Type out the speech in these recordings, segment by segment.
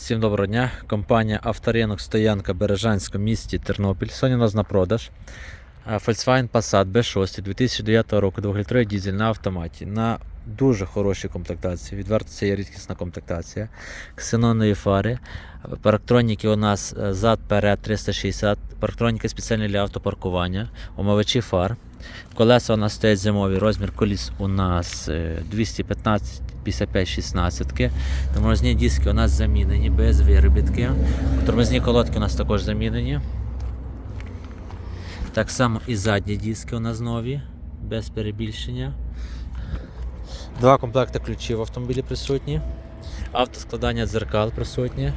Всім доброго дня. Компанія Авторинок Стоянка Бережанська в місті Тернопіль. Сьогодні у нас на продаж Volkswagen Passat B6 2009 року, 2-літровий дізель на автоматі. На дуже хорошій комплектації. Відверто це є рідкісна комплектація. Ксенонові фари. Парктроніки у нас е, зад перед 360. Парктроніки спеціальні для автопаркування. Омивачі фар. Колеса у нас стоять зимові. Розмір коліс у нас е, 215 55 16 Тормозні диски у нас замінені, без виробітки. Тормозні колодки у нас також замінені. Так само і задні диски у нас нові, без перебільшення. Два комплекти ключів в автомобілі присутні. Автоскладання дзеркал присутні.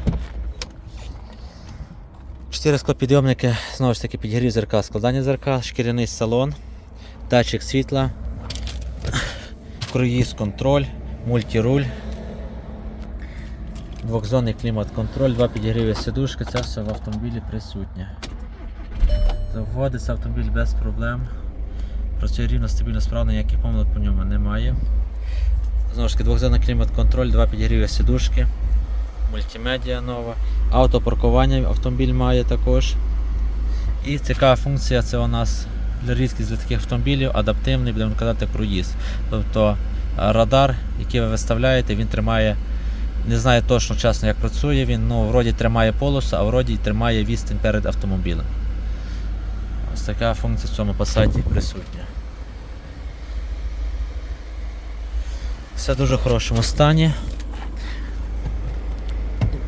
Чотири склопідйомники, знову ж таки підігрів зеркал, складання зеркал, шкіряний салон, датчик світла, круїз контроль, мультируль, двохзонний клімат-контроль, два підігріви сидушки, це все в автомобілі присутнє. Заводиться автомобіль без проблем. Працює рівно, стабільно, справно, ніяких помилок по ньому немає. Знову ж таки, двохзонний клімат-контроль, два підігріви сидушки, мультимедіа нова, автопаркування автомобіль має також. І цікава функція це у нас для різкість для таких автомобілів адаптивний, будемо казати, круїз. Тобто е, радар, який ви виставляєте, він тримає, не знаю точно чесно, як працює він, ну вроді тримає полосу, а вроді тримає відстань перед автомобілем. Ось така функція в цьому пасаті присутня. Все в дуже хорошому стані.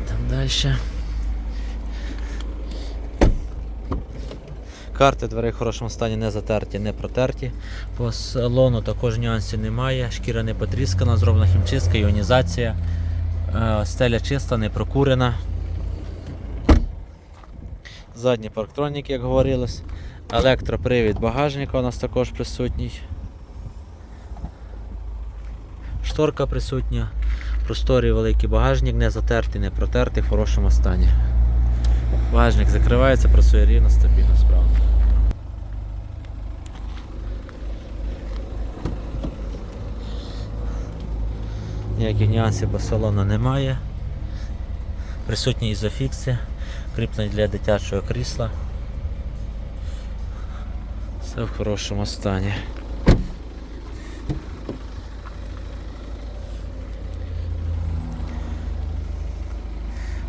Там далі. Карти дверей в хорошому стані не затерті, не протерті. По салону також нюансів немає. Шкіра не потріскана, зроблена хімчистка, іонізація. Е, Стеля чиста, не прокурена. Задні парктроніки, як говорилось. Електропривід багажника у нас також присутній. Шторка присутня. Просторий великий багажник, не затертий, не протертий, в хорошому стані. Багажник закривається, працює рівно, стабільно, справно. Ніяких нюансів по салону немає. Присутні ізофікси, кріплені для дитячого крісла. Все в хорошому стані.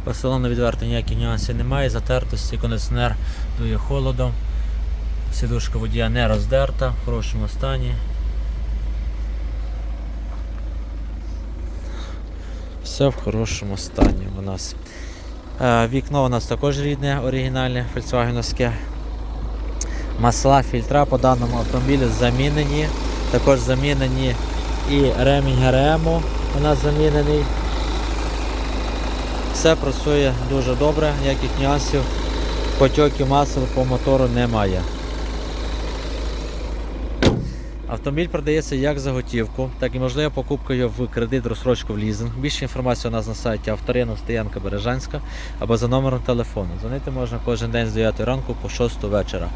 По відверто ніяких нюансів немає, затертості, кондиціонер дує холодом. Сідушка водія не роздерта, в хорошому стані. Все в хорошому стані у нас. Е, Вікно у нас також рідне, оригінальне, фольксвагеновське. Масла, фільтра по даному автомобілю замінені. Також замінені і ремінь ГРМу у нас замінений. Все працює дуже добре, ніяких нюансів. Потьоків масел по мотору немає. Автомобіль продається як за готівку, так і можлива покупкою в кредит, розсрочку в лізинг. Більше інформації у нас на сайті авторинок Стоянка Бережанська або за номером телефону. Дзвонити можна кожен день з 9 ранку по 6 вечора.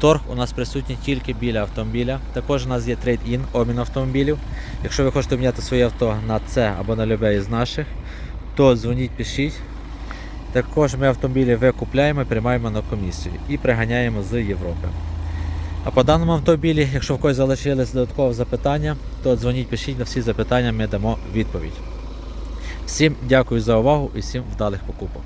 Торг у нас присутній тільки біля автомобіля. Також у нас є трейд-ін, обмін автомобілів. Якщо ви хочете обміняти своє авто на це або на любе із наших, то дзвоніть, пишіть. Також ми автомобілі викупляємо, приймаємо на комісію і приганяємо з Європи. А по даному автомобілі, якщо в когось залишились додаткові запитання, то дзвоніть, пишіть на всі запитання, ми дамо відповідь. Всім дякую за увагу і всім вдалих покупок.